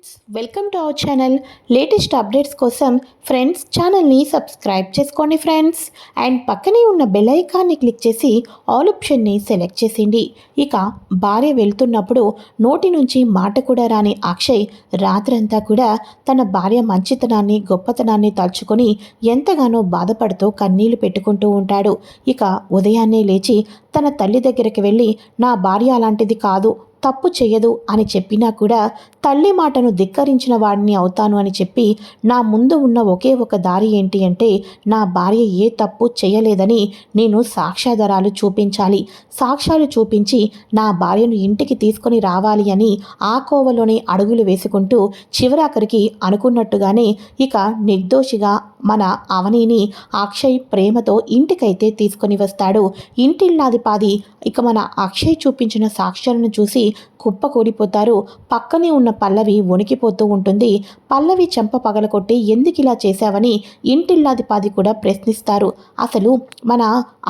Friends welcome to our channel. Latest updates కోసం friends ఛానల్ని subscribe చేసుకోండి ఫ్రెండ్స్. అండ్ పక్కనే ఉన్న బెల్ ఐకాన్ని క్లిక్ చేసి ఆల్ ఆప్షన్ని సెలెక్ట్ చేసింది ఇక భార్య వెళ్తున్నప్పుడు నోటి నుంచి మాట కూడా రాని అక్షయ్ రాత్రంతా కూడా తన భార్య మంచితనాన్ని గొప్పతనాన్ని తలుచుకొని ఎంతగానో బాధపడుతూ కన్నీళ్ళు పెట్టుకుంటూ ఉంటాడు. ఇక ఉదయాన్నే లేచి తన తల్లి దగ్గరికి వెళ్ళి నా భార్య అలాంటిది కాదు. తప్పు చేయదు అని చెప్పినా కూడా తల్లి మాటను ధిక్కరించిన వాడిని అవుతాను అని చెప్పి నా ముందు ఉన్న ఒకే ఒక దారి ఏంటి అంటే నా భార్య ఏ తప్పు చేయలేదని నేను సాక్ష్యాధారాలు చూపించాలి. సాక్ష్యాలు చూపించి నా భార్యను ఇంటికి తీసుకొని రావాలి అని ఆ కోవలోనే అడుగులు వేసుకుంటూ చివరాఖరికి అనుకున్నట్టుగానే ఇక నిర్దోషిగా మన అవనిని అక్షయ్ ప్రేమతో ఇంటికైతే తీసుకొని వస్తాడు. ఇంటిల్లాదిపాది ఇక మన అక్షయ్ చూపించిన సాక్ష్యాలను చూసి కుప్పకూలిపోతారు పక్కనే ఉన్న పల్లవి వణికిపోతూ ఉంటుంది. పల్లవి చెంప పగలకొట్టి ఎందుకు ఇలా చేశావని ఇంటిల్లాదిపాది కూడా ప్రశ్నిస్తారు. అసలు మన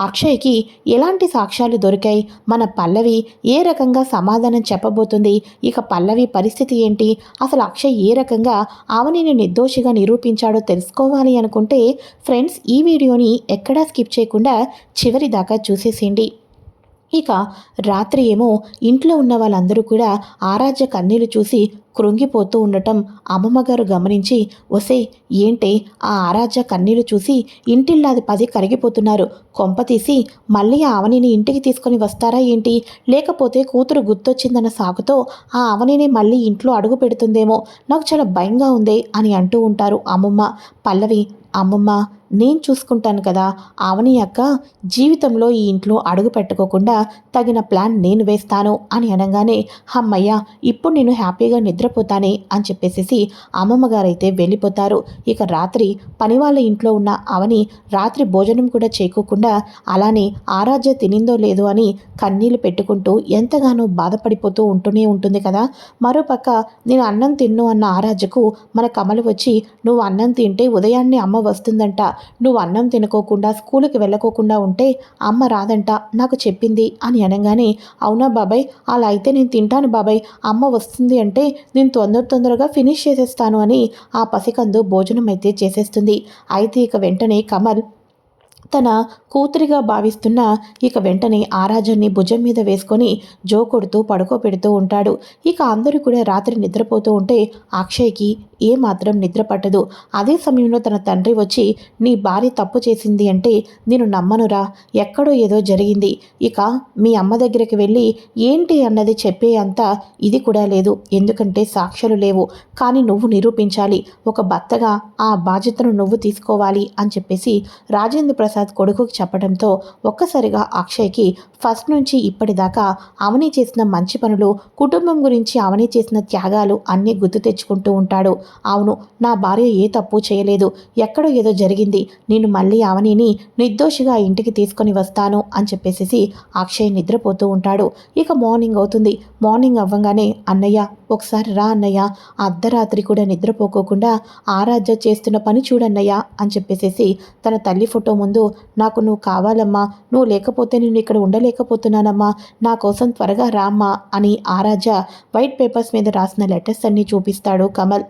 అక్షయ్కి ఎలాంటి సాక్ష్యాలు దొరికాయి? మన పల్లవి ఏ రకంగా సమాధానం చెప్పబోతుంది? ఇక పల్లవి పరిస్థితి ఏంటి? అసలు అక్షయ్ ఏ రకంగా ఆమెని నిర్దోషిగా నిరూపించాడో తెలుసుకోవాలి అనుకుంటే ఫ్రెండ్స్ ఈ వీడియోని ఎక్కడా స్కిప్ చేయకుండా చివరి దాకా చూసేసేయండి. ఇక రాత్రి ఏమో ఇంట్లో ఉన్న వాళ్ళందరూ కూడా ఆరాధ్య కన్నీళ్ళు చూసి కృంగిపోతూ ఉండటం అమ్మమ్మగారు గమనించి ఒసే ఏంటే? ఆ ఆరాధ్య కన్నీళ్ళు చూసి ఇంటిల్లాది పది కరిగిపోతున్నారు. కొంప తీసి మళ్ళీ ఆ అవనిని ఇంటికి తీసుకొని వస్తారా ఏంటి? లేకపోతే కూతురు గుర్తొచ్చిందన్న సాకుతో ఆ అవనిని మళ్ళీ ఇంట్లో అడుగు పెడుతుందేమో? నాకు చాలా భయంగా ఉంది అని అంటూ ఉంటారు అమ్మమ్మ. పల్లవి అమ్మమ్మ నేను చూసుకుంటాను కదా. అవని అక్క జీవితంలో ఈ ఇంట్లో అడుగు పెట్టుకోకుండా తగిన ప్లాన్ నేను వేస్తాను అని అనగానే అమ్మయ్య ఇప్పుడు నేను హ్యాపీగా నిద్రపోతానే అని చెప్పేసేసి అమ్మమ్మ గారైతే వెళ్ళిపోతారు. ఇక రాత్రి పని వాళ్ళ ఇంట్లో ఉన్న అవని రాత్రి భోజనం కూడా చేయకోకుండా అలానే ఆరాధ్య తినిందో లేదో అని కన్నీళ్ళు పెట్టుకుంటూ ఎంతగానో బాధపడిపోతూ ఉంటూనే ఉంటుంది కదా. మరోపక్క నేను అన్నం తిన్ను అన్న ఆరాధ్యకు మన కమలు వచ్చి నువ్వు అన్నం తింటే ఉదయాన్నే అమ్మ వస్తుందంట. నువ్వు అన్నం తినుకోకుండా స్కూల్కి వెళ్ళకోకుండా ఉంటే అమ్మ రాదంట. నాకు చెప్పింది అని అనగానే అవునా బాబాయ్ అలా అయితే నేను తింటాను బాబాయ్. అమ్మ వస్తుంది అంటే నేను తొందర తొందరగా ఫినిష్ చేసేస్తాను అని ఆ పసికందు భోజనం అయితే చేసేస్తుంది. అయితే ఇక వెంటనే కమల్ తన కూతురిగా భావిస్తున్న ఇక వెంటనే ఆరాజన్ని భుజం మీద వేసుకొని జో కొడుతూ పడుకోబెడుతూ ఉంటాడు. ఇక అందరూ కూడా రాత్రి నిద్రపోతూ ఉంటే అక్షయ్కి ఏమాత్రం నిద్ర పట్టదు. అదే సమయంలో తన తండ్రి వచ్చి నీ భార్య తప్పు చేసింది అంటే నేను నమ్మనురా. ఎక్కడో ఏదో జరిగింది. ఇక మీ అమ్మ దగ్గరికి వెళ్ళి ఏంటి అన్నది చెప్పే అంత ఇది కూడా లేదు. ఎందుకంటే సాక్ష్యాలు లేవు. కానీ నువ్వు నిరూపించాలి. ఒక భర్తగా ఆ బాధ్యతను నువ్వు తీసుకోవాలి అని చెప్పేసి రాజేంద్ర ప్రసాద్ కొడుకుకి చెప్పడంతో ఒక్కసారిగా అక్షయ్కి ఫస్ట్ నుంచి ఇప్పటిదాకా అవని చేసిన మంచి పనులు కుటుంబం గురించి అవని చేసిన త్యాగాలు అన్నీ గుర్తు తెచ్చుకుంటూ ఉంటాడు. అవును నా భార్య ఏ తప్పు చేయలేదు. ఎక్కడో ఏదో జరిగింది. నేను మళ్ళీ అవనిని నిర్దోషిగా ఇంటికి తీసుకొని వస్తాను అని చెప్పేసి అక్షయ్ నిద్రపోతూ ఉంటాడు. ఇక మార్నింగ్ అవుతుంది. మార్నింగ్ అవ్వగానే అన్నయ్య ఒకసారి రా అన్నయ్య. అర్ధరాత్రి కూడా నిద్రపోకోకుండా ఆరాధ్య చేస్తున్న పని చూడన్నయ్య అని చెప్పేసేసి తన తల్లి ఫోటో ముందు నాకు నువ్వు కావాలమ్మా. నువ్వు లేకపోతే నేను ఇక్కడ ఉండలేకపోతున్నానమ్మా. నా కోసం త్వరగా రామ్మా అని ఆరాజ వైట్ పేపర్స్ మీద రాసిన లెటర్స్ అన్నీ చూపిస్తాడు కమల్.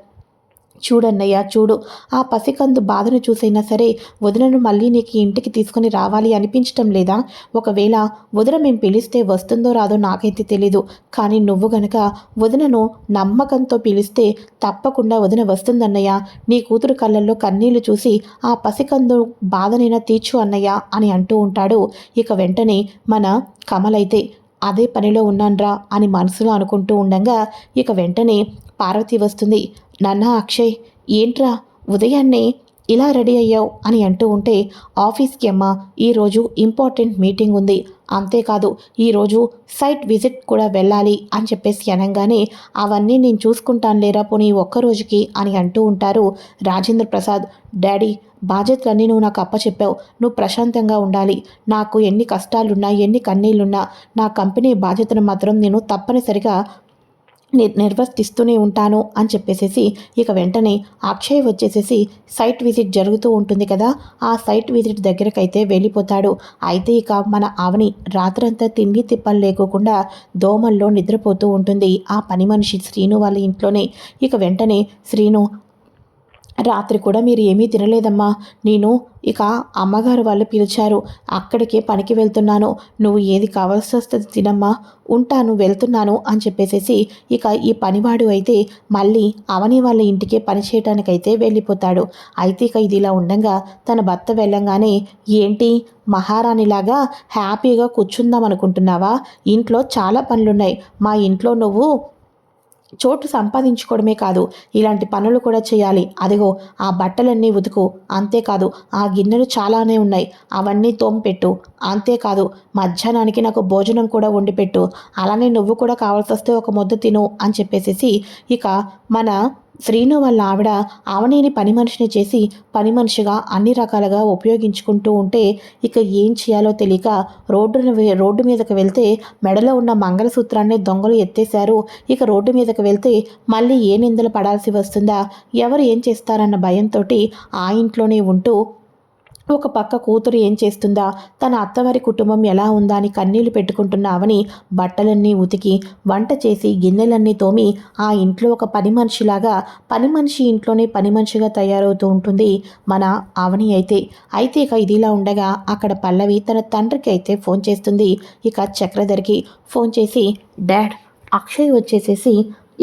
చూడన్నయ్యా చూడు. ఆ పసికందు బాధను చూసైనా సరే వదినను మళ్ళీ నీకు ఇంటికి తీసుకొని రావాలి అనిపించటం లేదా? ఒకవేళ వదిన మేము పిలిస్తే వస్తుందో రాదో నాకైతే తెలీదు. కానీ నువ్వు గనక వదినను నమ్మకంతో పిలిస్తే తప్పకుండా వదిన వస్తుందన్నయ్య. నీ కూతురు కళ్ళల్లో కన్నీళ్ళు చూసి ఆ పసికందు బాధనైనా తీర్చు అన్నయ్య అని అంటూ ఉంటాడు. ఇక వెంటనే మన కమలైతే అదే పనిలో ఉన్నాన్రా అని మనసులో అనుకుంటూ ఉండగా ఇక వెంటనే పార్వతి వస్తుంది. నాన్న అక్షయ్ ఏంట్రా ఉదయాన్నే ఇలా రెడీ అయ్యావు అని అంటూ ఉంటే ఆఫీస్కి అమ్మ ఈరోజు ఇంపార్టెంట్ మీటింగ్ ఉంది. అంతేకాదు ఈరోజు సైట్ విజిట్ కూడా వెళ్ళాలి అని చెప్పేసి అనగానే అవన్నీ నేను చూసుకుంటాను లేరా పోనీ ఒక్కరోజుకి అని అంటూ ఉంటారు రాజేంద్ర ప్రసాద్. డాడీ బాధ్యతలన్నీ నువ్వు నాకు అప్పచెప్పావు. నువ్వు ప్రశాంతంగా ఉండాలి. నాకు ఎన్ని కష్టాలున్నా ఎన్ని కన్నీళ్ళున్నా నా కంపెనీ బాధ్యతను మాత్రం నేను తప్పనిసరిగా నిర్వర్తిస్తూనే ఉంటాను అని చెప్పేసేసి ఇక వెంటనే అక్షయ్ వచ్చేసేసి సైట్ విజిట్ జరుగుతూ ఉంటుంది కదా ఆ సైట్ విజిట్ దగ్గరకైతే వెళ్ళిపోతాడు. అయితే ఇక మన ఆవని రాత్రంతా తిండి తిప్పలు లేకోకుండా దోమల్లో నిద్రపోతూ ఉంటుంది. ఆ పని మనిషి శ్రీను వాళ్ళ ఇంట్లోనే. ఇక వెంటనే శ్రీను రాత్రి కూడా మీరు ఏమీ తినలేదమ్మా. నేను ఇక అమ్మగారు వాళ్ళు పిలిచారు. అక్కడికే పనికి వెళ్తున్నాను. నువ్వు ఏది కావాల్సి వస్తుంది తినమ్మా. ఉంటాను వెళ్తున్నాను అని చెప్పేసేసి ఇక ఈ పనివాడు అయితే మళ్ళీ అవని వాళ్ళ ఇంటికే పని చేయడానికైతే వెళ్ళిపోతాడు. అయితే ఇక ఇది ఇలా ఉండగా తన భర్త వెళ్ళంగానే ఏంటి? మహారాణిలాగా హ్యాపీగా కూర్చుందాం అనుకుంటున్నావా? ఇంట్లో చాలా పనులున్నాయి. మా ఇంట్లో నువ్వు చోటు సంపాదించుకోవడమే కాదు ఇలాంటి పనులు కూడా చేయాలి. అదిగో ఆ బట్టలన్నీ ఉతుకు. అంతేకాదు ఆ గిన్నెలు చాలానే ఉన్నాయి. అవన్నీ తోంపెట్టు. అంతేకాదు మధ్యాహ్నానికి నాకు భోజనం కూడా వండిపెట్టు. అలానే నువ్వు కూడా కావాల్సి వస్తే ఒక ముద్ద తిను అని చెప్పేసేసి ఇక మన శ్రీను వాళ్ళ ఆవిడ అవనీని పని మనిషిని చేసి పని మనిషిగా అన్ని రకాలుగా ఉపయోగించుకుంటూ ఉంటే ఇక ఏం చేయాలో తెలియక రోడ్డును రోడ్డు మీదకి వెళ్తే మెడలో ఉన్న మంగళసూత్రాన్ని దొంగలు ఎత్తేశారు. ఇక రోడ్డు మీదకి వెళ్తే మళ్ళీ ఏ నిందలు పడాల్సి వస్తుందా? ఎవరు ఏం చేస్తారన్న భయంతో ఆ ఇంట్లోనే ఉంటూ ఒక పక్క కూతురు ఏం చేస్తుందా? తన అత్తవారి కుటుంబం ఎలా ఉందా అని కన్నీళ్ళు పెట్టుకుంటున్న అవని బట్టలన్నీ ఉతికి వంట చేసి గిన్నెలన్నీ తోమి ఆ ఇంట్లో ఒక పని మనిషిలాగా పని మనిషి ఇంట్లోనే పని మనిషిగా తయారవుతూ ఉంటుంది మన అవని అయితే. అయితే ఇక ఇదిలా ఉండగా అక్కడ పల్లవి తన తండ్రికి అయితే ఫోన్ చేస్తుంది. ఇక చక్రధర్కి ఫోన్ చేసి డాడ్ అక్షయ్ వచ్చేసేసి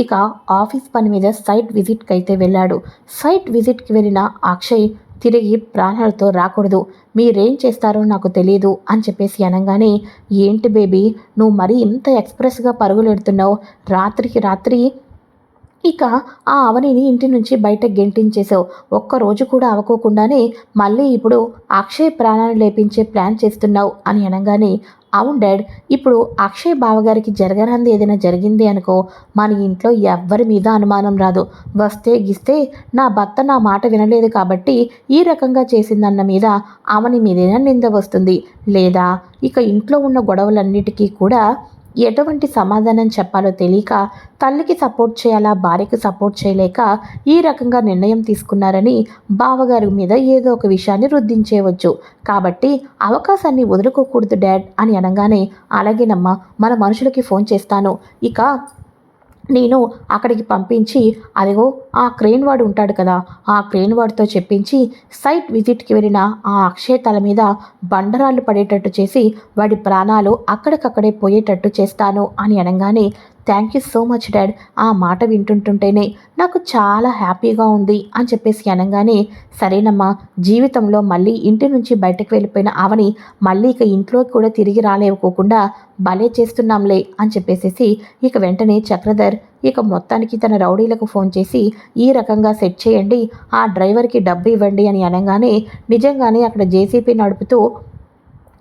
ఇక ఆఫీస్ పని మీద సైట్ విజిట్కి అయితే వెళ్ళాడు. సైట్ విజిట్కి వెళ్ళిన అక్షయ్ తిరిగి ప్రాణాలతో రాకూడదు. మీరేం చేస్తారో నాకు తెలియదు అని చెప్పేసి అనగానే ఏంటి బేబీ నువ్వు మరీ ఇంత ఎక్స్ప్రెస్గా పరుగులెడుతున్నావు? రాత్రికి రాత్రి ఇక ఆ అవనిని ఇంటి నుంచి బయట గెంటించేసావు ఒక్కరోజు కూడా అవకోకుండానే మళ్ళీ ఇప్పుడు అక్షయ్ ప్రాణాన్ని లేపించే ప్లాన్ చేస్తున్నావు అని అనగానే అవును డాడ్ ఇప్పుడు అక్షయ్ బావగారికి జరగరాంది ఏదైనా జరిగింది అనుకో మన ఇంట్లో ఎవ్వరి మీద అనుమానం రాదు. వస్తే గిస్తే నా భర్త నా మాట వినలేదు కాబట్టి ఈ రకంగా చేసిందన్న మీద అవని మీదైనా నింద వస్తుంది. లేదా ఇక ఇంట్లో ఉన్న గొడవలన్నిటికీ కూడా ఎటువంటి సమాధానం చెప్పాలో తెలియక తల్లికి సపోర్ట్ చేయాలా భార్యకి సపోర్ట్ చేయలేక ఈ రకంగా నిర్ణయం తీసుకున్నారని బావగారి మీద ఏదో ఒక విషయాన్ని రుద్దించేయవచ్చు. కాబట్టి అవకాశాన్ని వదులుకోకూడదు డాడ్ అని అనగానే అలాగేనమ్మా మన మనుషులకి ఫోన్ చేస్తాను. ఇక నేను అక్కడికి పంపించి అదిగో ఆ క్రెయిన్ వాడు ఉంటాడు కదా ఆ క్రెయిన్ వాడితో చెప్పించి సైట్ విజిట్కి వెళ్ళిన ఆ అక్షయ తల మీద బండరాళ్ళు పడేటట్టు చేసి వాడి ప్రాణాలు అక్కడికక్కడే పోయేటట్టు చేస్తాను అని అనగానే thank you so much dad. ఆ మాట వింటుంటుంటేనే నాకు చాలా హ్యాపీగా ఉంది అని చెప్పేసి అనగానే సరేనమ్మా జీవితంలో మళ్ళీ ఇంటి నుంచి బయటకు వెళ్ళిపోయిన ఆవని మళ్ళీ ఇక ఇంట్లోకి కూడా తిరిగి రాలేవుకోకుండా భలే చేస్తున్నాంలే అని చెప్పేసేసి ఇక వెంటనే చక్రధర్ ఇక మొత్తానికి తన రౌడీలకు ఫోన్ చేసి ఈ రకంగా సెట్ చేయండి ఆ డ్రైవర్కి డబ్బు ఇవ్వండి అని అనగానే నిజంగానే అక్కడ జేసీపీ నడుపుతూ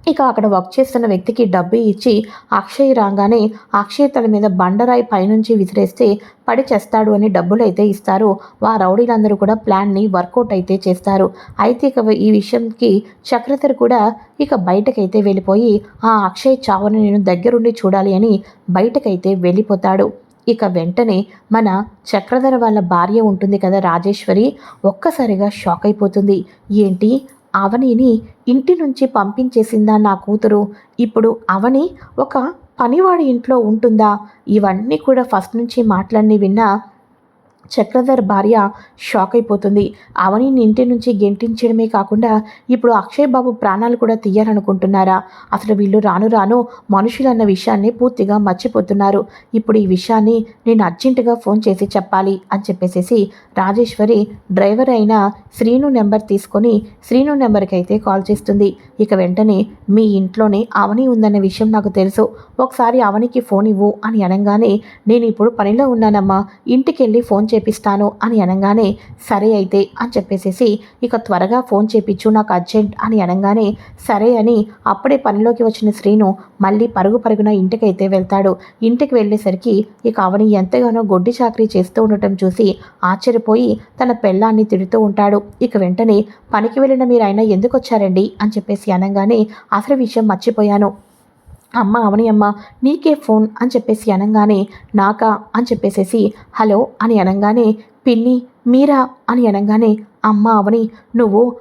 ఇక అక్కడ వర్క్ చేస్తున్న వ్యక్తికి డబ్బు ఇచ్చి అక్షయ్ రాగానే అక్షయ్ తల మీద బండరాయి పైనుంచి విసిరేస్తే పడి చేస్తాడు అని డబ్బులు అయితే ఇస్తారు. వా రౌడీలందరూ కూడా ప్లాన్ని వర్కౌట్ అయితే చేస్తారు. అయితే ఇక ఈ విషయంకి చక్రధర్ కూడా ఇక బయటకైతే వెళ్ళిపోయి ఆ అక్షయ్ చావుని నేను దగ్గరుండి చూడాలి అని బయటకైతే వెళ్ళిపోతాడు. ఇక వెంటనే మన చక్రధర వాళ్ళ భార్య ఉంటుంది కదా రాజేశ్వరి ఒక్కసారిగా షాక్ అయిపోతుంది. ఏంటి? అవనిని ఇంటి నుంచి పంపించేసిందా నా కూతురు? ఇప్పుడు అవని ఒక పనివాడి ఇంట్లో ఉంటుందా? ఇవన్నీ కూడా ఫస్ట్ నుంచి మాటలన్నీ విన్నా చక్రధర్ భార్య షాక్ అయిపోతుంది. అవని ఇంటి నుంచి గెంటించడమే కాకుండా ఇప్పుడు అక్షయ్ బాబు ప్రాణాలు కూడా తీయాలనుకుంటున్నారా? అసలు వీళ్ళు రాను రాను మనుషులన్న విషయాన్ని పూర్తిగా మర్చిపోతున్నారు. ఇప్పుడు ఈ విషయాన్ని నేను అర్జెంటుగా ఫోన్ చేసి చెప్పాలి అని చెప్పేసేసి రాజేశ్వరి డ్రైవర్ అయిన శ్రీను నెంబర్ తీసుకొని శ్రీను నెంబర్కి అయితే కాల్ చేస్తుంది. ఇక వెంటనే మీ ఇంట్లోనే అవని ఉందన్న విషయం నాకు తెలుసు. ఒకసారి అవనికి ఫోన్ ఇవ్వు అని అనగానే నేను ఇప్పుడు పనిలో ఉన్నానమ్మా ఇంటికి వెళ్ళి ఫోన్ చేపిస్తాను అని అనగానే సరే అయితే అని చెప్పేసేసి ఇక త్వరగా ఫోన్ చేపించు నాకు అర్జెంట్ అని అనగానే సరే అని అప్పుడే పనిలోకి వచ్చిన శ్రీను మళ్ళీ పరుగు పరుగున ఇంటికైతే వెళ్తాడు. ఇంటికి వెళ్ళేసరికి ఇక అవని ఎంతగానో గొడ్డి చాకరీ చేస్తూ ఉండటం చూసి ఆశ్చర్యపోయి తన పెళ్ళాన్ని తిడుతూ ఉంటాడు. ఇక వెంటనే పనికి వెళ్ళిన మీరు అయినా ఎందుకు వచ్చారండి అని చెప్పేసి అనగానే అసలు విషయం మర్చిపోయాను. అమ్మ అవని అమ్మ నీకే ఫోన్ అని చెప్పేసి అనగానే నాకా? అని చెప్పేసేసి హలో అని అనగానే పిన్ని మీరా? అని అనగానే అమ్మ అవని నువ్వు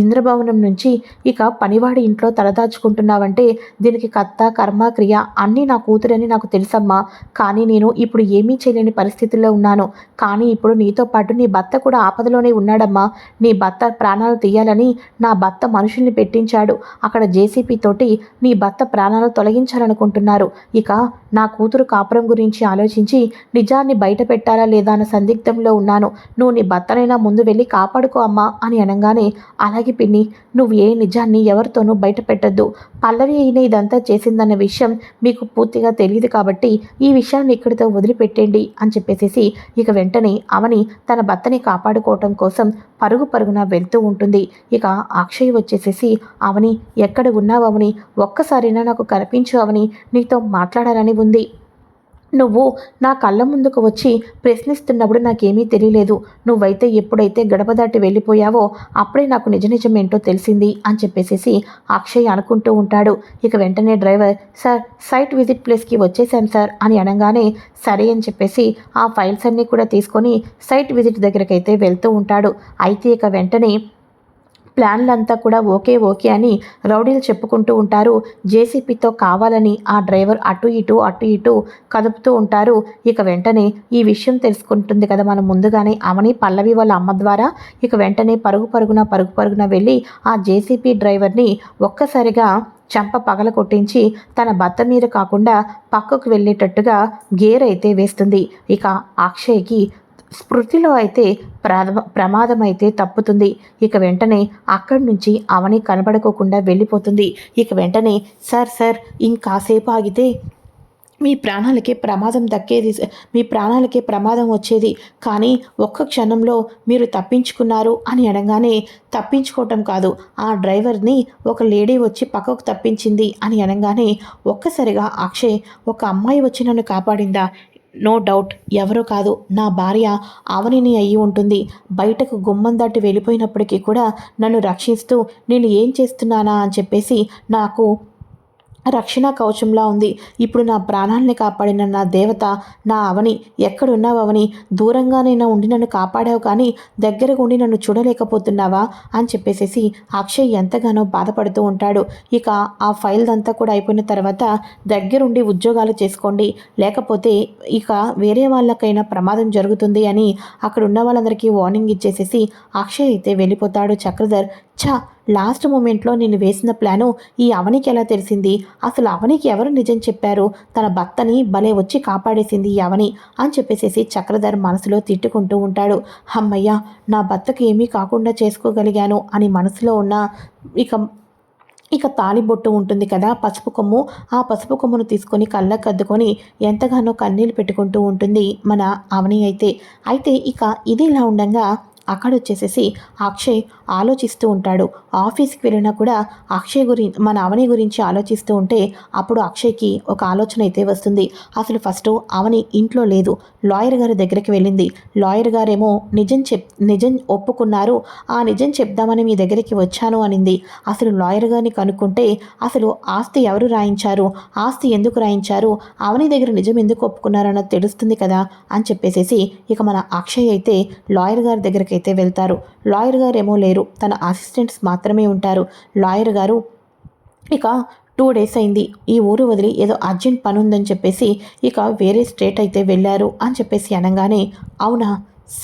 ఇంద్రభవనం నుంచి ఇక పనివాడి ఇంట్లో తలదాచుకుంటున్నావంటే దీనికి కర్త కర్మ క్రియ అన్నీ నా కూతురని నాకు తెలుసమ్మా. కానీ నేను ఇప్పుడు ఏమీ చేయలేని పరిస్థితుల్లో ఉన్నాను. కానీ ఇప్పుడు నీతో పాటు నీ భర్త కూడా ఆపదలోనే ఉన్నాడమ్మా. నీ భర్త ప్రాణాలు తీయాలని నా భర్త మనుషుల్ని పెట్టించాడు. అక్కడ జేసీపీ తోటి నీ భర్త ప్రాణాలు తొలగించాలనుకుంటున్నారు. ఇక నా కూతురు కాపురం గురించి ఆలోచించి నిజాన్ని బయట పెట్టాలా లేదా అన్న సందిగ్ధంలో ఉన్నాను. నువ్వు నీ భర్తనైనా ముందు వెళ్ళి కాపాడుకో అమ్మా అని అనగానే అలాగే పిన్ని నువ్వు ఏ నిజాన్ని ఎవరితోనూ బయట పెట్టద్దు పల్లవి అయిన ఇదంతా చేసిందన్న విషయం మీకు పూర్తిగా తెలియదు కాబట్టి ఈ విషయాన్ని ఇక్కడితో వదిలిపెట్టండి అని చెప్పేసేసి ఇక వెంటనే అవని తన భర్తని కాపాడుకోవటం కోసం పరుగు పరుగున వెళ్తూ ఉంటుంది. ఇక అక్షయ్ వచ్చేసేసి అవని ఎక్కడ ఉన్నావు అవని? ఒక్కసారైనా నాకు కనిపించు అవని నీతో మాట్లాడాలని ఉంది. నువ్వు నా కళ్ళ ముందుకు వచ్చి ప్రశ్నిస్తున్నప్పుడు నాకేమీ తెలియలేదు. నువ్వైతే ఎప్పుడైతే గడప దాటి వెళ్ళిపోయావో అప్పుడే నాకు నిజ నిజమేంటో తెలిసింది అని చెప్పేసేసి అక్షయ్ అనుకుంటూ ఉంటాడు. ఇక వెంటనే డ్రైవర్ సార్ సైట్ విజిట్ ప్లేస్కి వచ్చేసాను సార్ అని అనగానే సరే అని చెప్పేసి ఆ ఫైల్స్ అన్నీ కూడా తీసుకొని సైట్ విజిట్ దగ్గరకైతే వెళ్తూ ఉంటాడు. అయితే ఇక వెంటనే ప్లాన్లంతా కూడా ఓకే ఓకే అని రౌడీలు చెప్పుకుంటూ ఉంటారు. జేసీపీతో కావాలని ఆ డ్రైవర్ అటు ఇటు అటు ఇటు కదుపుతూ ఉంటారు. ఇక వెంటనే ఈ విషయం తెలుసుకుంటుంది కదా మనం ముందుగానే. అమని పల్లవి వాళ్ళ అమ్మ ద్వారా ఇక వెంటనే పరుగు పరుగున పరుగు పరుగున వెళ్ళి ఆ జేసీపీ డ్రైవర్ని ఒక్కసారిగా చంప పగల కొట్టించి తన భర్త మీద కాకుండా పక్కకు వెళ్ళేటట్టుగా గేర్ అయితే వేస్తుంది. ఇక అక్షయ్కి స్మృతిలో అయితే ప్రమాదం అయితే తప్పుతుంది. ఇక వెంటనే అక్కడి నుంచి అవని కనబడుకోకుండా వెళ్ళిపోతుంది. ఇక వెంటనే సార్ సార్ ఇంకాసేపు ఆగితే మీ ప్రాణాలకే ప్రమాదం దక్కేది మీ ప్రాణాలకే ప్రమాదం వచ్చేది. కానీ ఒక్క క్షణంలో మీరు తప్పించుకున్నారు అని అనగానే తప్పించుకోవటం కాదు. ఆ డ్రైవర్ని ఒక లేడీ వచ్చి పక్కకు తప్పించింది అని అనగానే ఒక్కసారిగా అక్షయ్ ఒక అమ్మాయి వచ్చి నన్ను కాపాడిందా? నో డౌట్ ఎవరో కాదు నా భార్య ఆవనిని అయ్యి ఉంటుంది. బయటకు గుమ్మం దాటి వెళ్ళిపోయినప్పటికీ కూడా నన్ను రక్షిస్తూ నేను ఏం చేస్తున్నానా అని చెప్పేసి నాకు రక్షణ కవచంలా ఉంది. ఇప్పుడు నా ప్రాణాలని కాపాడిన నా దేవత నా అవని ఎక్కడున్నావు అవని దూరంగానైనా ఉండి నన్ను కాపాడావు కానీ దగ్గరకు ఉండి నన్ను చూడలేకపోతున్నావా అని చెప్పేసేసి అక్షయ్ ఎంతగానో బాధపడుతూ ఉంటాడు. ఇక ఆ ఫైల్ అంతా కూడా అయిపోయిన తర్వాత దగ్గరుండి ఉద్యోగాలు చేసుకోండి. లేకపోతే ఇక వేరే వాళ్ళకైనా ప్రమాదం జరుగుతుంది అని అక్కడ ఉన్న వాళ్ళందరికీ వార్నింగ్ ఇచ్చేసేసి అక్షయ్ అయితే వెళ్ళిపోతాడు. చక్రధర్ ఛా లాస్ట్ మూమెంట్లో నేను వేసిన ప్లాను ఈ అవనికి ఎలా తెలిసింది? అసలు అవనికి ఎవరు నిజం చెప్పారు? తన భర్తని భలే వచ్చి కాపాడేసింది ఈ అవని అని చెప్పేసేసి చక్రధర్ మనసులో తిట్టుకుంటూ ఉంటాడు. అమ్మయ్య నా భర్తకు ఏమీ కాకుండా చేసుకోగలిగాను అని మనసులో ఉన్న ఇక ఇక తాలిబొట్టు ఉంటుంది కదా పసుపు కొమ్ము. ఆ పసుపు కొమ్మును తీసుకొని కళ్ళకు అద్దుకొని ఎంతగానో కన్నీళ్ళు పెట్టుకుంటూ ఉంటుంది మన అవని అయితే. అయితే ఇక ఇది ఇలా ఉండగా అక్కడ వచ్చేసేసి అక్షయ్ ఆలోచిస్తూ ఉంటాడు. ఆఫీస్కి వెళ్ళినా కూడా అక్షయ్ గురించి మన అవని గురించి ఆలోచిస్తూ ఉంటే అప్పుడు అక్షయ్కి ఒక ఆలోచన అయితే వస్తుంది. అసలు ఫస్ట్ అవని ఇంట్లో లేదు. లాయర్ గారి దగ్గరికి వెళ్ళింది. లాయర్ గారేమో నిజం చెప్ నిజం ఒప్పుకున్నారు. ఆ నిజం చెప్దామని మీ దగ్గరికి వచ్చాను అనింది. అసలు లాయర్ గారిని కనుక్కుంటే అసలు ఆస్తి ఎవరు రాయించారు? ఆస్తి ఎందుకు రాయించారు? అవని దగ్గర నిజం ఎందుకు ఒప్పుకున్నారన్నది తెలుస్తుంది కదా అని చెప్పేసేసి ఇక మన అక్షయ్ అయితే లాయర్ గారి దగ్గరికి అయితే వెళ్తారు లాయర్ గారేమో లేరు. తన అసిస్టెంట్స్ మాత్రమే ఉంటారు. లాయర్ గారు ఇక టూ డేస్ అయింది. ఈ ఊరు వదిలి ఏదో అర్జెంట్ పని ఉందని చెప్పేసి ఇక వేరే స్టేట్ అయితే వెళ్ళారు అని చెప్పేసి అనగానే అవునా?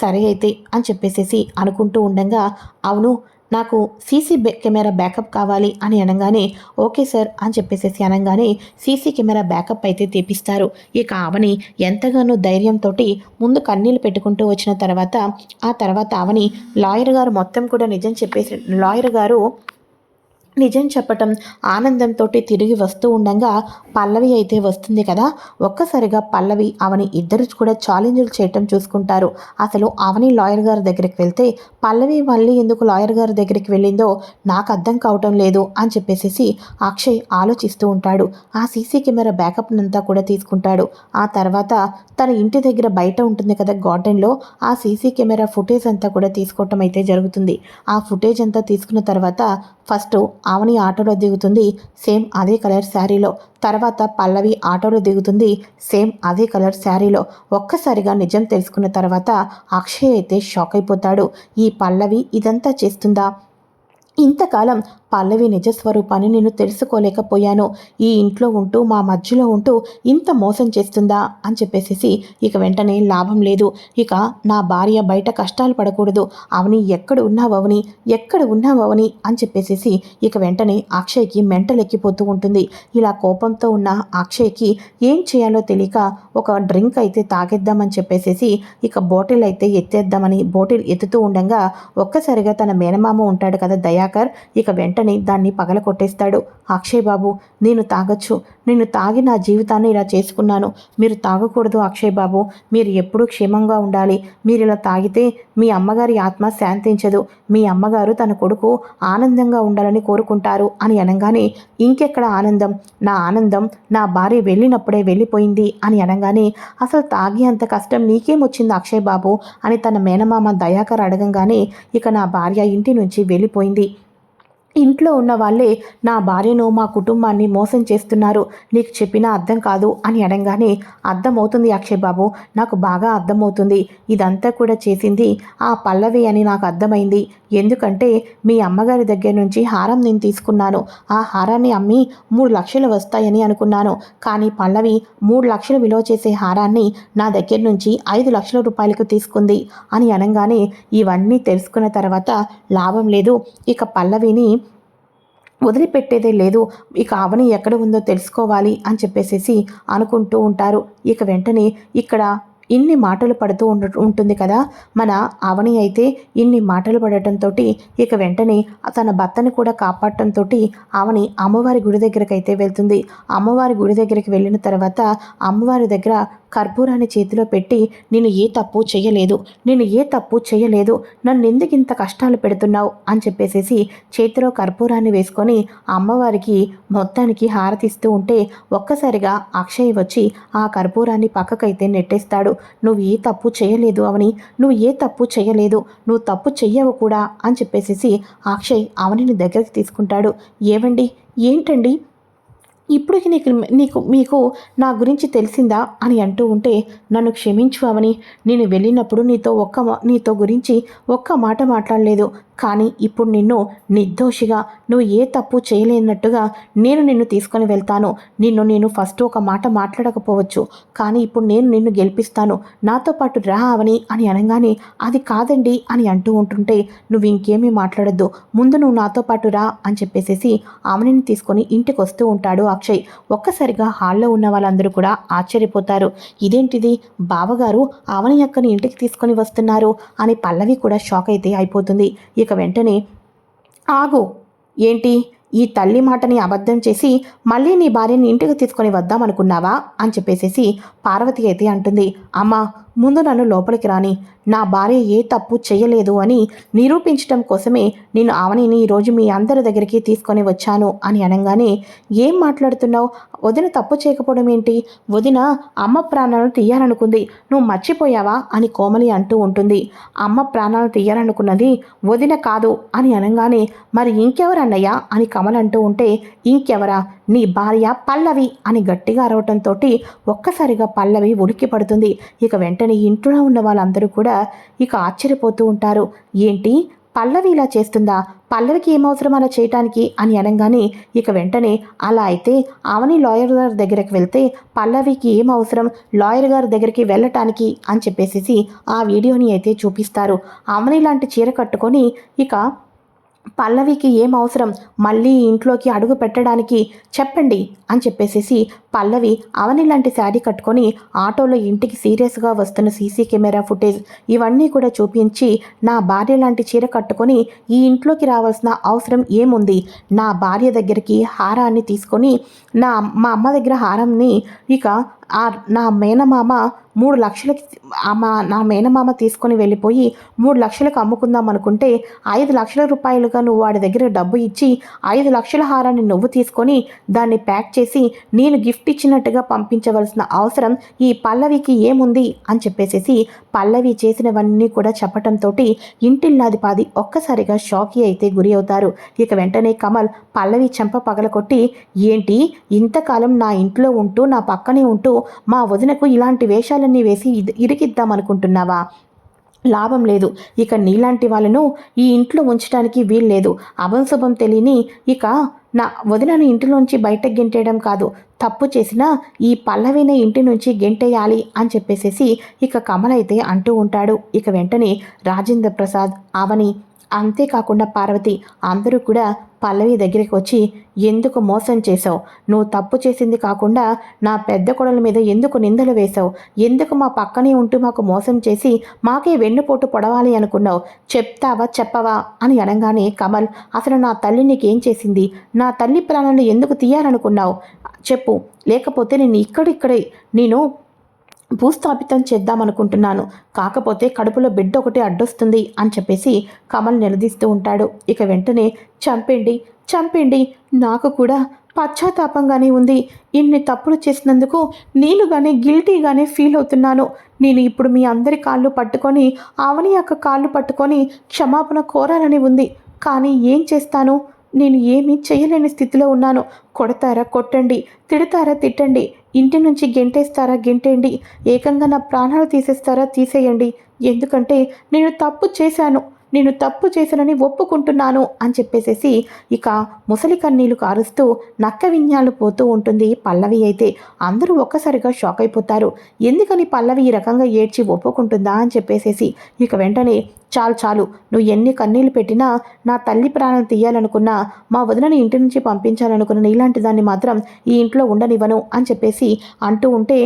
సరే అయితే అని చెప్పేసేసి అనుకుంటూ ఉండగా అవును నాకు సీసీ కెమెరా బ్యాకప్ కావాలి అని అనగానే ఓకే సార్ అని చెప్పేసేసి అనగానే సీసీ కెమెరా బ్యాకప్ అయితే తెప్పిస్తారు. ఇక ఆవని ఎంతగానో ధైర్యంతో ముందు కన్నీళ్ళు పెట్టుకుంటూ వచ్చిన తర్వాత ఆ తర్వాత ఆవని లాయర్ గారు మొత్తం కూడా నిజం చెప్పేసి లాయర్ గారు నిజం చెప్పటం ఆనందంతో తిరిగి వస్తూ ఉండగా పల్లవి అయితే వస్తుంది కదా. ఒక్కసారిగా పల్లవి అవని ఇద్దరు కూడా ఛాలెంజ్లు చేయటం చూసుకుంటారు. అసలు అవని లాయర్ గారి దగ్గరికి వెళ్తే పల్లవి మళ్ళీ ఎందుకు లాయర్ గారి దగ్గరికి వెళ్ళిందో నాకు అర్థం కావటం లేదు అని చెప్పేసి అక్షయ్ ఆలోచిస్తూ ఉంటాడు. ఆ సీసీ కెమెరా బ్యాకప్ అంతా కూడా తీసుకుంటాడు. ఆ తర్వాత తన ఇంటి దగ్గర బయట ఉంటుంది కదా గార్డెన్లో ఆ సీసీ కెమెరా ఫుటేజ్ అంతా కూడా తీసుకోవటం అయితే జరుగుతుంది. ఆ ఫుటేజ్ అంతా తీసుకున్న తర్వాత ఫస్ట్ ఆవని ఆటోలో దిగుతుంది సేమ్ అదే కలర్ శారీలో. తర్వాత పల్లవి ఆటోలో దిగుతుంది సేమ్ అదే కలర్ శారీలో. ఒక్కసారిగా నిజం తెలుసుకున్న తర్వాత అక్షయ్ అయితే షాక్ అయిపోతాడు. ఈ పల్లవి ఇదంతా చేస్తుందా? ఇంతకాలం పల్లవి నిజస్వరూపాన్ని నేను తెలుసుకోలేకపోయాను. ఈ ఇంట్లో ఉంటూ మా మధ్యలో ఉంటూ ఇంత మోసం చేస్తుందా అని చెప్పేసేసి ఇక వెంటనే లాభం లేదు. ఇక నా భార్య బయట కష్టాలు పడకూడదు. అవని ఎక్కడ ఉన్నావని ఎక్కడ ఉన్నావని అని చెప్పేసేసి ఇక వెంటనే అక్షయ్కి మెంటలెక్కిపోతూ ఉంటుంది. ఇలా కోపంతో ఉన్న అక్షయ్కి ఏం చేయాలో తెలియక ఒక డ్రింక్ అయితే తాగేద్దామని చెప్పేసేసి ఇక బాటిల్ అయితే ఎత్తేద్దామని బాటిల్ ఎత్తుతూ ఉండగా ఒక్కసారిగా తన మేనమామ ఉంటాడు కదా దయాకర్ ఇక వెంటనే దాన్ని పగల కొట్టేస్తాడు అక్షయ్ బాబు నేను తాగొచ్చు. నేను తాగి నా జీవితాన్ని ఇలా చేసుకున్నాను. మీరు తాగకూడదు అక్షయ్ బాబు. మీరు ఎప్పుడూ క్షేమంగా ఉండాలి. మీరు ఇలా తాగితే మీ అమ్మగారి ఆత్మ శాంతించదు. మీ అమ్మగారు తన కొడుకు ఆనందంగా ఉండాలని కోరుకుంటారు అని అనగానే ఇంకెక్కడ ఆనందం? నా ఆనందం నా భార్య వెళ్ళినప్పుడే వెళ్ళిపోయింది అని అనగానే అసలు తాగి అంత కష్టం నీకేమొచ్చింది అక్షయ్ బాబు? అని తన మేనమామ దయాకర్ అడగంగానే ఇక నా భార్య ఇంటి నుంచి వెళ్ళిపోయింది. ఇంట్లో ఉన్న వాళ్ళే నా భార్యను మా కుటుంబాన్ని మోసం చేస్తున్నారు. నీకు చెప్పినా అర్థం కాదు అని అనగానే అర్థమవుతుంది అక్షయ్ బాబు నాకు బాగా అర్థమవుతుంది. ఇదంతా కూడా చేసింది ఆ పల్లవి అని నాకు అర్థమైంది. ఎందుకంటే మీ అమ్మగారి దగ్గర నుంచి హారం నేను తీసుకున్నాను. ఆ హారాన్ని అమ్మి మూడు లక్షలు వస్తాయని అనుకున్నాను. కానీ పల్లవి మూడు లక్షలు విలువ చేసే హారాన్ని నా దగ్గర నుంచి ఐదు లక్షల రూపాయలకు తీసుకుంది అని అనగానే ఇవన్నీ తెలుసుకున్న తర్వాత లాభం లేదు. ఇక పల్లవిని వదిలిపెట్టేదే లేదు. ఇక అవని ఎక్కడ ఉందో తెలుసుకోవాలి అని చెప్పేసేసి అనుకుంటూ ఉంటారు. ఇక వెంటనే ఇక్కడ ఇన్ని మాటలు పడుతూ ఉండ ఉంటుంది కదా? మన అవని అయితే ఇన్ని మాటలు పడటంతో ఇక వెంటనే తన భర్తని కూడా కాపాడటంతో అవని అమ్మవారి గుడి దగ్గరకు అయితే వెళ్తుంది. అమ్మవారి గుడి దగ్గరికి వెళ్ళిన తర్వాత అమ్మవారి దగ్గర కర్పూరాన్ని చేతిలో పెట్టి నేను ఏ తప్పు చేయలేదు నేను ఏ తప్పు చేయలేదు నన్ను ఎందుకు ఇంత కష్టాలు పెడుతున్నావు? అని చెప్పేసేసి చేతిలో కర్పూరాన్ని వేసుకొని అమ్మవారికి మొత్తానికి హారతిస్తూ ఉంటే ఒక్కసారిగా అక్షయ్ వచ్చి ఆ కర్పూరాన్ని పక్కకైతే నెట్టేస్తాడు. నువ్వు ఏ తప్పు చేయలేదు అవని నువ్వు ఏ తప్పు చేయలేదు నువ్వు తప్పు చెయ్యవు కూడా అని చెప్పేసేసి అక్షయ్ అవనిని దగ్గరికి తీసుకుంటాడు. ఏవండి? ఏంటండి? ఇప్పటికి నీకు నీకు మీకు నా గురించి తెలిసిందా అని అంటూ ఉంటే నన్ను క్షమించు అవని. నేను వెళ్ళినప్పుడు నీతో ఒక్క నీతో గురించి ఒక్క మాట మాట్లాడలేదు. కానీ ఇప్పుడు నిన్ను నిర్దోషిగా నువ్వు ఏ తప్పు చేయలేనట్టుగా నేను నిన్ను తీసుకొని వెళ్తాను. నిన్ను నేను ఫస్ట్ ఒక మాట మాట్లాడకపోవచ్చు. కానీ ఇప్పుడు నేను నిన్ను గెలిపిస్తాను. నాతో పాటు రా అవని అని అనగానే అది కాదండి అని అంటూ ఉంటుంటే నువ్వు ఇంకేమీ మాట్లాడద్దు. ముందు నువ్వు నాతో పాటు రా అని చెప్పేసేసి ఆమెని తీసుకొని ఇంటికి వస్తూ ఉంటాడు అక్షయ్ ఒక్కసారిగా హాల్లో ఉన్న వాళ్ళందరూ కూడా ఆశ్చర్యపోతారు. ఇదేంటిది? బావగారు ఆవని అక్కని ఇంటికి తీసుకొని వస్తున్నారు అని పల్లవి కూడా షాక్ అయితే అయిపోతుంది. ఇక వెంటనే ఆగు ఏంటి? ఈ తల్లి మాటని అబద్ధం చేసి మళ్ళీ నీ భార్యని ఇంటికి తీసుకొని వద్దాం అనుకున్నావా అని చెప్పేసేసి పార్వతి అయితే అంటుంది. అమ్మా ముందు నన్ను లోపలికి రాని నా భార్య ఏ తప్పు చేయలేదు అని నిరూపించటం కోసమే నేను ఆవనిని ఈరోజు మీ అందరి దగ్గరికి తీసుకొని వచ్చాను అని అనగానే ఏం మాట్లాడుతున్నావు? వదిన తప్పు చేయకపోవడం ఏంటి? వదిన అమ్మ ప్రాణాలను తీయాలనుకుంది. నువ్వు మర్చిపోయావా? అని కోమలి అంటూ ఉంటుంది. అమ్మ ప్రాణాలు తీయాలనుకున్నది వదిన కాదు అని అనగానే మరి ఇంకెవరన్నయ్యా అని కమల్ అంటూ ఉంటే ఇంకెవరా? నీ భార్య పల్లవి అని గట్టిగా అరవటంతో ఒక్కసారిగా పల్లవి ఉలిక్కి పడుతుంది ఇక వెంటనే ఇంట్లో ఉన్న వాళ్ళందరూ కూడా ఇక ఆశ్చర్యపోతూ ఉంటారు. ఏంటి? పల్లవి ఇలా చేస్తుందా? పల్లవికి ఏమవసరం అలా చేయటానికి? అని అనగానే ఇక వెంటనే అలా అయితే అవని లాయర్ గారి దగ్గరికి వెళ్తే పల్లవికి ఏం అవసరం లాయర్ గారి దగ్గరికి వెళ్ళటానికి? అని చెప్పేసి ఆ వీడియోని అయితే చూపిస్తారు. అవని లాంటి చీర కట్టుకొని ఇక పల్లవికి ఏం అవసరం మళ్ళీ ఇంట్లోకి అడుగు పెట్టడానికి చెప్పండి అని చెప్పేసేసి పల్లవి అవని లాంటి శారీ కట్టుకొని ఆటోలో ఇంటికి సీరియస్గా వస్తున్న సీసీ కెమెరా ఫుటేజ్ ఇవన్నీ కూడా చూపించి నా భార్య లాంటి చీర కట్టుకొని ఈ ఇంట్లోకి రావాల్సిన అవసరం ఏముంది? నా భార్య దగ్గరికి హారాన్ని తీసుకొని నా మా అమ్మ దగ్గర హారంని ఇక ఆ నా మేనమామ మూడు లక్షలకి మా నా మేనమామ తీసుకొని వెళ్ళిపోయి మూడు లక్షలకు అమ్ముకుందాం అనుకుంటే ఐదు లక్షల రూపాయలుగా నువ్వు వాడి దగ్గర డబ్బు ఇచ్చి ఐదు లక్షల హారాన్ని నువ్వు తీసుకొని దాన్ని ప్యాక్ చేసి నేను గిఫ్ట్ గిఫ్ట్ ఇచ్చినట్టుగా పంపించవలసిన అవసరం ఈ పల్లవికి ఏముంది అని చెప్పేసేసి పల్లవి చేసినవన్నీ కూడా చెప్పటంతో ఇంటిల్లాదిపాది ఒక్కసారిగా షాకి అయితే గురి అవుతారు. ఇక వెంటనే కమల్ పల్లవి చెంప పగలకొట్టి ఏంటి? ఇంతకాలం నా ఇంట్లో ఉంటూ నా పక్కనే ఉంటూ మా వదినకు ఇలాంటి వేషాలన్నీ వేసి ఇద- ఇరికిద్దాం అనుకుంటున్నావా లాభం లేదు. ఇక నీలాంటి వాళ్ళను ఈ ఇంట్లో ఉంచడానికి వీల్లేదు. అభంశుభం తెలియని ఇక నా వదినను ఇంటిలోంచి బయటకు గెంటేయడం కాదు. తప్పు చేసినా ఈ పల్లవిని ఇంటి నుంచి గెంటేయాలి అని చెప్పేసేసి ఇక కమలైతే అంటూ ఉంటాడు. ఇక వెంటనే రాజేంద్ర ప్రసాద్ అవని అంతేకాకుండా పార్వతి అందరూ కూడా పల్లవి దగ్గరికి వచ్చి ఎందుకు మోసం చేసావు నువ్వు తప్పు చేసింది కాకుండా నా పెద్ద కొడల మీద ఎందుకు నిందలు వేశావు? ఎందుకు మా పక్కనే ఉంటూ మాకు మోసం చేసి మాకే వెన్నుపోటు పొడవాలి అనుకున్నావు? చెప్తావా చెప్పవా? అని అనగానే కమల్ అసలు నా తల్లి నీకేం చేసింది? నా తల్లి ప్రాణాలు ఎందుకు తీయాలనుకున్నావు? చెప్పు లేకపోతే నేను ఇక్కడిక్కడే నేను భూస్థాపితం చేద్దామనుకుంటున్నాను. కాకపోతే కడుపులో బిడ్డ ఒకటి అడ్డొస్తుంది అని చెప్పేసి కమల్ నిలదీస్తూ ఉంటాడు. ఇక వెంటనే చంపేండి చంపేండి నాకు కూడా పశ్చాత్తాపంగానే ఉంది. ఇన్ని తప్పులు చేసినందుకు నేనుగానే గిల్టీగానే ఫీల్ అవుతున్నాను. నేను ఇప్పుడు మీ అందరి కాళ్ళు పట్టుకొని ఆవని యొక్క కాళ్ళు పట్టుకొని క్షమాపణ కోరాలని ఉంది. కానీ ఏం చేస్తాను? నేను ఏమీ చేయలేని స్థితిలో ఉన్నాను. కొడతారా కొట్టండి తిడతారా తిట్టండి. ఇంటి నుంచి గెంటేస్తారా? గెంటేయండి. ఏకంగా నా ప్రాణాలు తీసేస్తారా? తీసేయండి. ఎందుకంటే నేను తప్పు చేశాను. నేను తప్పు చేశానని ఒప్పుకుంటున్నాను అని చెప్పేసేసి ఇక ముసలి కన్నీళ్ళు కారుస్తూ నక్క విన్యాలు పోతూ ఉంటుంది పల్లవి అయితే. అందరూ ఒక్కసారిగా షాక్ అయిపోతారు. ఎందుకని పల్లవి ఈ రకంగా ఏడ్చి ఒప్పుకుంటుందా అని చెప్పేసేసి ఇక వెంటనే చాలు చాలు నువ్వు ఎన్ని కన్నీళ్ళు పెట్టినా నా తల్లి ప్రాణం తీయాలనుకున్నా మా వదినని ఇంటి నుంచి పంపించాలనుకున్న ఇలాంటి దాన్ని మాత్రం ఈ ఇంట్లో ఉండనివ్వను అని చెప్పేసి అంటూ ఉంటే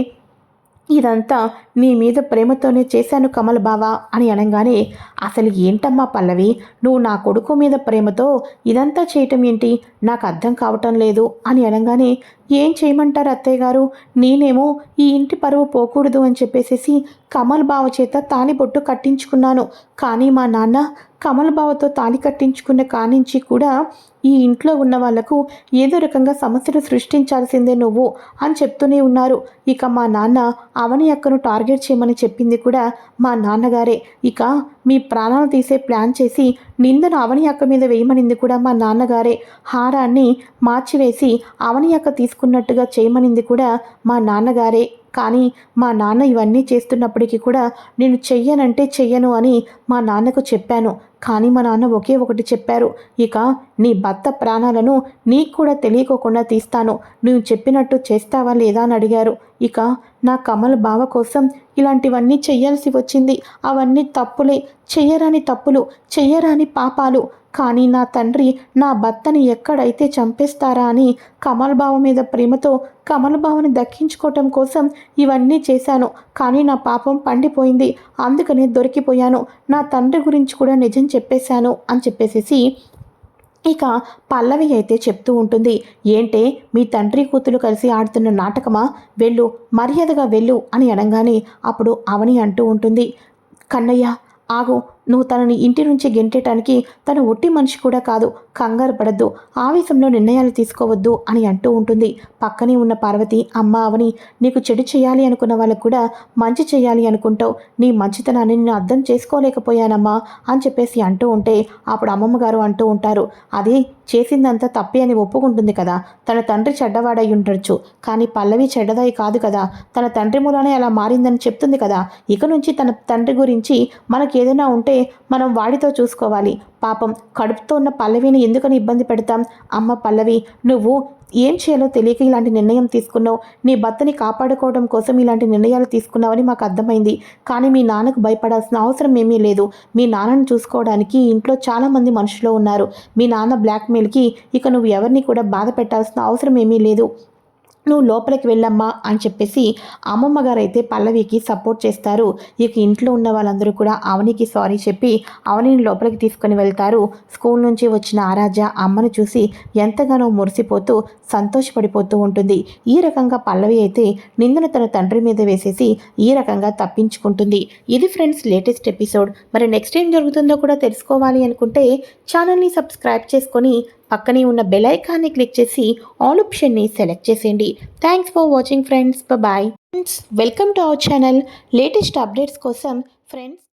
ఇదంతా నీ మీద ప్రేమతోనే చేశాను కమల బావా అని అనగానే అసలు ఏంటమ్మా పల్లవి? నువ్వు నా కొడుకు మీద ప్రేమతో ఇదంతా చేయటం ఏంటి? నాకు అర్థం కావటం లేదు అని అనగానే ఏం చేయమంటారు అత్తయ్య గారు? నేనేమో ఈ ఇంటి పరువు పోకూడదు అని చెప్పేసేసి కమల్ బావ చేత తాలిబొట్టు కట్టించుకున్నాను. కానీ మా నాన్న కమల్ బావతో తాళి కట్టించుకున్న కానించి కూడా ఈ ఇంట్లో ఉన్న వాళ్ళకు ఏదో రకంగా సమస్యలు సృష్టించాల్సిందే నువ్వు అని చెప్తూనే ఉన్నారు. ఇక మా నాన్న అవని అక్కను టార్గెట్ చేయమని చెప్పింది కూడా మా నాన్నగారే. ఇక మీ ప్రాణాలు తీసే ప్లాన్ చేసి నిందను అవని అక్క మీద వేయమనింది కూడా మా నాన్నగారే. హారాన్ని మార్చివేసి అవని అక్క తీసుకున్నట్టుగా చేయమనింది కూడా మా నాన్నగారే. కానీ మా నాన్న ఇవన్నీ చేస్తున్నప్పటికీ కూడా నేను చెయ్యనంటే చెయ్యను అని మా నాన్నకు చెప్పాను. కానీ మా నాన్న ఒకే ఒకటి చెప్పారు. ఇక నీ భర్త ప్రాణాలను నీకు కూడా తెలియకోకుండా తీస్తాను. నువ్వు చెప్పినట్టు చేస్తావా లేదా అని అడిగారు. ఇక నా కమల్ బావ కోసం ఇలాంటివన్నీ చెయ్యాల్సి వచ్చింది. అవన్నీ తప్పులే. చెయ్యరాని తప్పులు చెయ్యరాని పాపాలు. కానీ నా తండ్రి నా భర్తని ఎక్కడైతే చంపేస్తారా అని కమల్ బావ మీద ప్రేమతో కమల్ బావని దక్కించుకోవటం కోసం ఇవన్నీ చేశాను. కానీ నా పాపం పండిపోయింది. అందుకనే దొరికిపోయాను. నా తండ్రి గురించి కూడా నిజం చెప్పేశాను అని చెప్పేసేసి ఇక పల్లవి అయితే చెప్తూ ఉంటుంది ఏంటే మీ తండ్రి కూతురు కలిసి ఆడుతున్న నాటకమా? వెళ్ళు మర్యాదగా వెళ్ళు అని అనగానే అప్పుడు అవని అంటూ ఉంటుంది కన్నయ్య ఆగు నువ్వు తనని ఇంటి నుంచి గెంటేయటానికి తను ఒట్టి మనిషి కూడా కాదు కంగారు పడద్దు ఆవేశంలో నిర్ణయాలు తీసుకోవద్దు అని అంటూ ఉంటుంది. పక్కనే ఉన్న పార్వతి అమ్మ అవని నీకు చెడు చేయాలి అనుకున్న వాళ్ళకు కూడా మంచి చేయాలి అనుకుంటావు. నీ మంచితనాన్ని నేను అర్థం చేసుకోలేకపోయానమ్మా అని చెప్పేసి అంటూ ఉంటే అప్పుడు అమ్మమ్మ గారు అంటూ ఉంటారు. అది చేసిందంతా తప్పే అని ఒప్పుకుంటుంది కదా. తన తండ్రి చెడ్డవాడై ఉండొచ్చు కానీ పల్లవి చెడ్డదాయి కాదు కదా. తన తండ్రి మూలానే అలా మారిందని చెప్తుంది కదా. ఇక నుంచి తన తండ్రి గురించి మనకి ఏదైనా ఉంటే మనం వాడితో చూసుకోవాలి. పాపం కడుపుతో ఉన్న పల్లవిని ఎందుకని ఇబ్బంది పెడతాం? అమ్మ పల్లవి నువ్వు ఏం చేయాలో తెలియక ఇలాంటి నిర్ణయం తీసుకున్నావు. నీ భర్తని కాపాడుకోవడం కోసం ఇలాంటి నిర్ణయాలు తీసుకున్నావని మాకు అర్థమైంది. కానీ మీ నాన్నకు భయపడాల్సిన అవసరం ఏమీ లేదు. మీ నాన్నను చూసుకోవడానికి ఇంట్లో చాలామంది మనుషులు ఉన్నారు. మీ నాన్న బ్లాక్మెయిల్కి ఇక నువ్వు ఎవరిని కూడా బాధ పెట్టాల్సిన అవసరం ఏమీ లేదు. నువ్వు లోపలికి వెళ్ళమ్మా అని చెప్పేసి అమ్మమ్మ గారు అయితే పల్లవికి సపోర్ట్ చేస్తారు. ఇక ఇంట్లో ఉన్న వాళ్ళందరూ కూడా అవనికి సారీ చెప్పి అవనిని లోపలికి తీసుకొని వెళ్తారు. స్కూల్ నుంచి వచ్చిన ఆరాధ్య అమ్మను చూసి ఎంతగానో మురిసిపోతూ సంతోషపడిపోతూ ఉంటుంది. ఈ రకంగా పల్లవి అయితే నిందను తన తండ్రి మీద వేసేసి ఈ రకంగా తప్పించుకుంటుంది. ఇది ఫ్రెండ్స్ లేటెస్ట్ ఎపిసోడ్ మరి నెక్స్ట్ ఏం జరుగుతుందో కూడా తెలుసుకోవాలి అనుకుంటే ఛానల్ని సబ్స్క్రైబ్ చేసుకొని పక్కనే ఉన్న బెల్ ఐకాన్ని క్లిక్ చేసి ఆల్ ఆప్షన్ని సెలెక్ట్ చేసేయండి. Thanks for watching friends bye friends welcome to our channel latest updates కోసం ఫ్రెండ్స్